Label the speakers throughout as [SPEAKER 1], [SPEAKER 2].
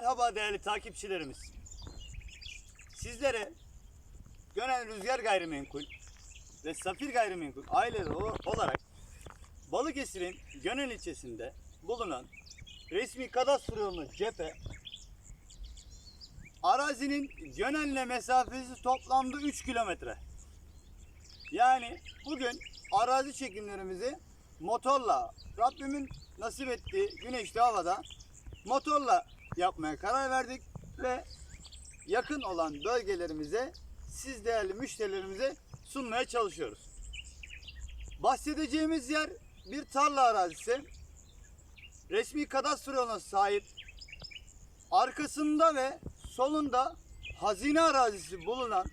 [SPEAKER 1] Merhaba değerli takipçilerimiz. Sizlere Gönel Rüzgar Gayrimenkul ve Safir Gayrimenkul aileleri olarak Balıkesir'in Gönel ilçesinde bulunan resmi kadastro yolunun cephe arazinin Gönel'le mesafesi toplamda 3 kilometre. Yani bugün arazi çekimlerimizi motorla Rabbimin nasip ettiği güneşli havada motorla yapmaya karar verdik ve yakın olan bölgelerimize siz değerli müşterilerimize sunmaya çalışıyoruz. Bahsedeceğimiz yer bir tarla arazisi. Resmi kadastro sahip. Arkasında ve solunda hazine arazisi bulunan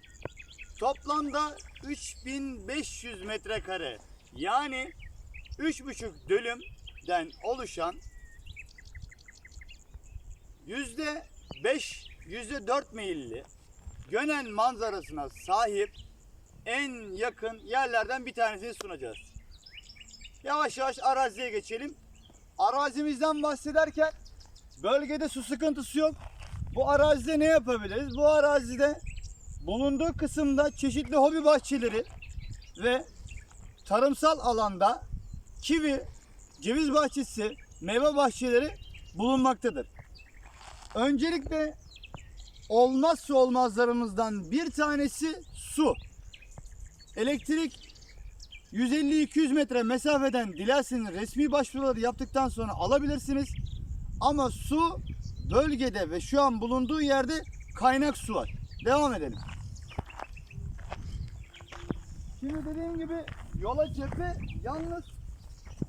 [SPEAKER 1] toplamda 3500 metrekare yani 3,5 dönümden oluşan yüzde 5, yüzde 4 meyilli Gönen manzarasına sahip en yakın yerlerden bir tanesini sunacağız. Yavaş yavaş araziye geçelim. Arazimizden bahsederken bölgede su sıkıntısı yok. Bu arazide ne yapabiliriz? Bu arazide bulunduğu kısımda çeşitli hobi bahçeleri ve tarımsal alanda kivi, ceviz bahçesi, meyve bahçeleri bulunmaktadır. Öncelikle olmazsa olmazlarımızdan bir tanesi su. Elektrik 150-200 metre mesafeden dilerseniz resmi başvuruları yaptıktan sonra alabilirsiniz. Ama su bölgede ve şu an bulunduğu yerde kaynak su var. Devam edelim. Şimdi dediğim gibi yola cephe yalnız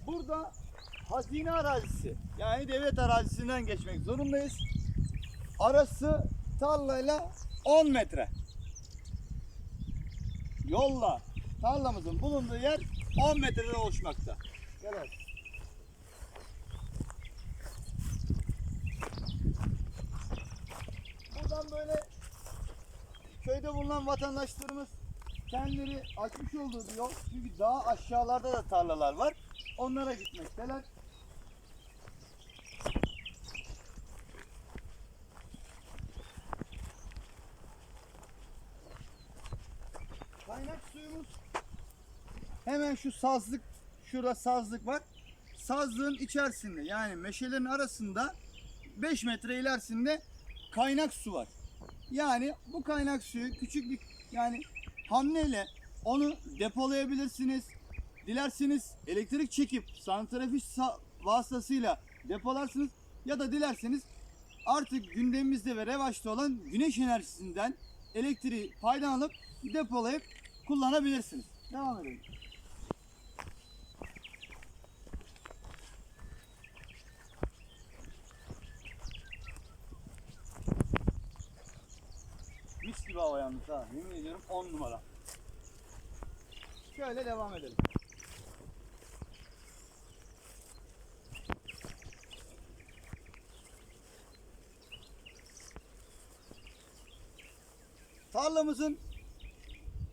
[SPEAKER 1] burada hazine arazisi yani devlet arazisinden geçmek zorundayız. Arası tarlayla 10 metre. Yolla tarlamızın bulunduğu yer 10 metreden oluşmakta. Gel abi. Buradan böyle köyde bulunan vatandaşlarımız kendileri açmış olduğu bir yol. Çünkü daha aşağılarda da tarlalar var. Onlara gitmekteler. Kaynak suyumuz hemen şu sazlık, şurada sazlık var. Sazlığın içerisinde yani meşelerin arasında 5 metre ilerisinde kaynak su var. Yani bu kaynak suyu küçük bir yani hamleyle onu depolayabilirsiniz. Dilerseniz elektrik çekip santrifüj sa- vasıtasıyla depolarsınız ya da dilerseniz artık gündemimizde ve revaçta olan güneş enerjisinden elektriği faydalanıp depolayıp kullanabilirsiniz. Devam edelim. Mis gibi hava yalnız ha. Yemin ediyorum 10 numara. Şöyle devam edelim. Tarlamızın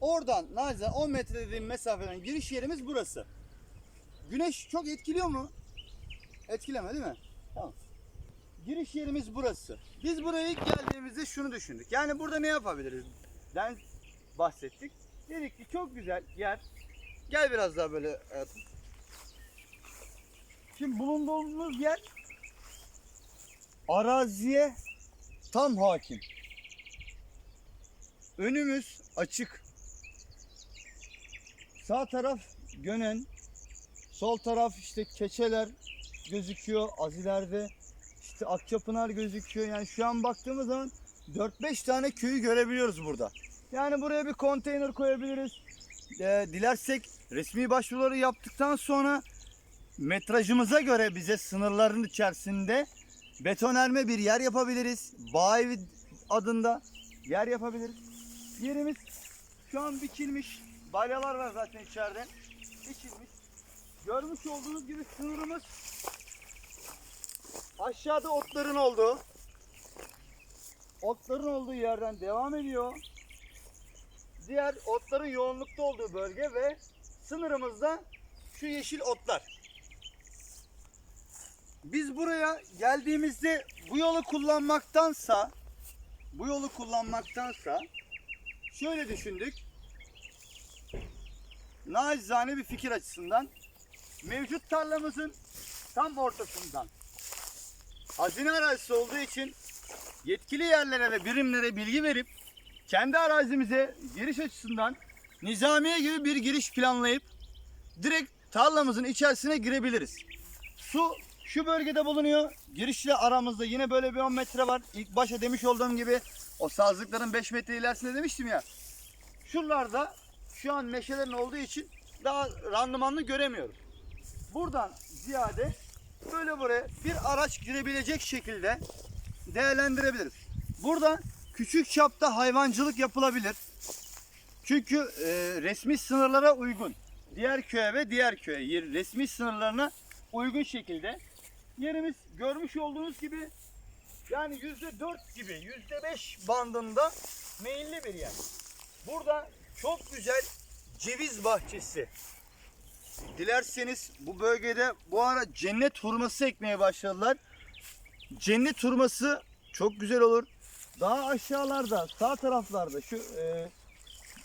[SPEAKER 1] oradan nazen 10 metre dediğim mesafeden giriş yerimiz burası. Güneş çok etkiliyor mu? Etkileme değil mi? Tamam. Giriş yerimiz burası. Biz buraya ilk geldiğimizde şunu düşündük. Yani burada ne yapabiliriz? Den bahsettik. Dedik ki çok güzel yer. Gel biraz daha böyle. hayatım. Şimdi bulunduğumuz yer araziye tam hakim. Önümüz açık. Sağ taraf Gönen, sol taraf işte keçeler gözüküyor az ileride. İşte Akçapınar gözüküyor. Yani şu an baktığımız zaman 4-5 tane köyü görebiliyoruz burada. Yani buraya bir konteyner koyabiliriz. Ee, dilersek resmi başvuruları yaptıktan sonra metrajımıza göre bize sınırların içerisinde betonerme bir yer yapabiliriz. Bağ adında yer yapabiliriz. Yerimiz şu an biçilmiş. Balyalar var zaten içeride. Biçilmiş. Görmüş olduğunuz gibi sınırımız aşağıda otların olduğu otların olduğu yerden devam ediyor. Diğer otların yoğunlukta olduğu bölge ve sınırımızda şu yeşil otlar. biz buraya geldiğimizde bu yolu kullanmaktansa bu yolu kullanmaktansa şöyle düşündük. Nacizane bir fikir açısından mevcut tarlamızın tam ortasından hazine arazisi olduğu için yetkili yerlere ve birimlere bilgi verip kendi arazimize giriş açısından nizamiye gibi bir giriş planlayıp direkt tarlamızın içerisine girebiliriz. Su şu bölgede bulunuyor. Girişle aramızda yine böyle bir 10 metre var. İlk başta demiş olduğum gibi o sazlıkların 5 metre ilerisinde demiştim ya. Şuralarda şu an meşelerin olduğu için daha randımanlı göremiyoruz. Buradan ziyade böyle buraya bir araç girebilecek şekilde değerlendirebiliriz. Burada küçük çapta hayvancılık yapılabilir. Çünkü e, resmi sınırlara uygun. Diğer köye ve diğer köye yer, resmi sınırlarına uygun şekilde yerimiz görmüş olduğunuz gibi yani yüzde dört gibi yüzde beş bandında meyilli bir yer. Burada çok güzel ceviz bahçesi. Dilerseniz bu bölgede bu ara cennet hurması ekmeye başladılar. Cennet hurması çok güzel olur. Daha aşağılarda sağ taraflarda şu e,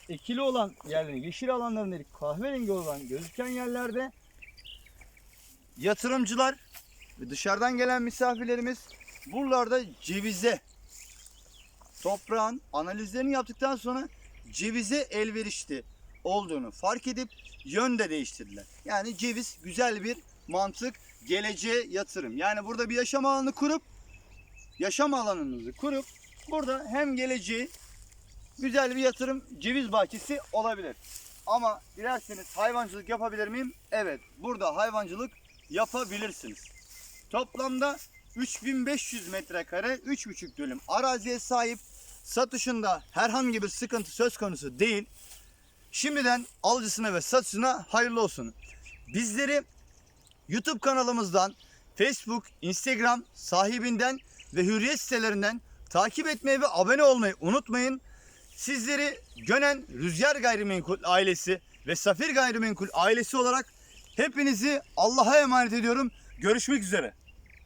[SPEAKER 1] ekili olan yerlerin yeşil alanların değil kahverengi olan gözüken yerlerde yatırımcılar ve dışarıdan gelen misafirlerimiz buralarda cevize toprağın analizlerini yaptıktan sonra cevize elverişli olduğunu fark edip yön de değiştirdiler. Yani ceviz güzel bir mantık, geleceğe yatırım. Yani burada bir yaşam alanı kurup yaşam alanınızı kurup burada hem geleceği güzel bir yatırım ceviz bahçesi olabilir. Ama dilerseniz hayvancılık yapabilir miyim? Evet. Burada hayvancılık yapabilirsiniz. Toplamda 3500 metrekare 3,5 dönüm araziye sahip satışında herhangi bir sıkıntı söz konusu değil. Şimdiden alıcısına ve satıcısına hayırlı olsun. Bizleri YouTube kanalımızdan, Facebook, Instagram sahibinden ve Hürriyet sitelerinden takip etmeyi ve abone olmayı unutmayın. Sizleri Gönen Rüzgar Gayrimenkul ailesi ve Safir Gayrimenkul ailesi olarak hepinizi Allah'a emanet ediyorum. Görüşmek üzere.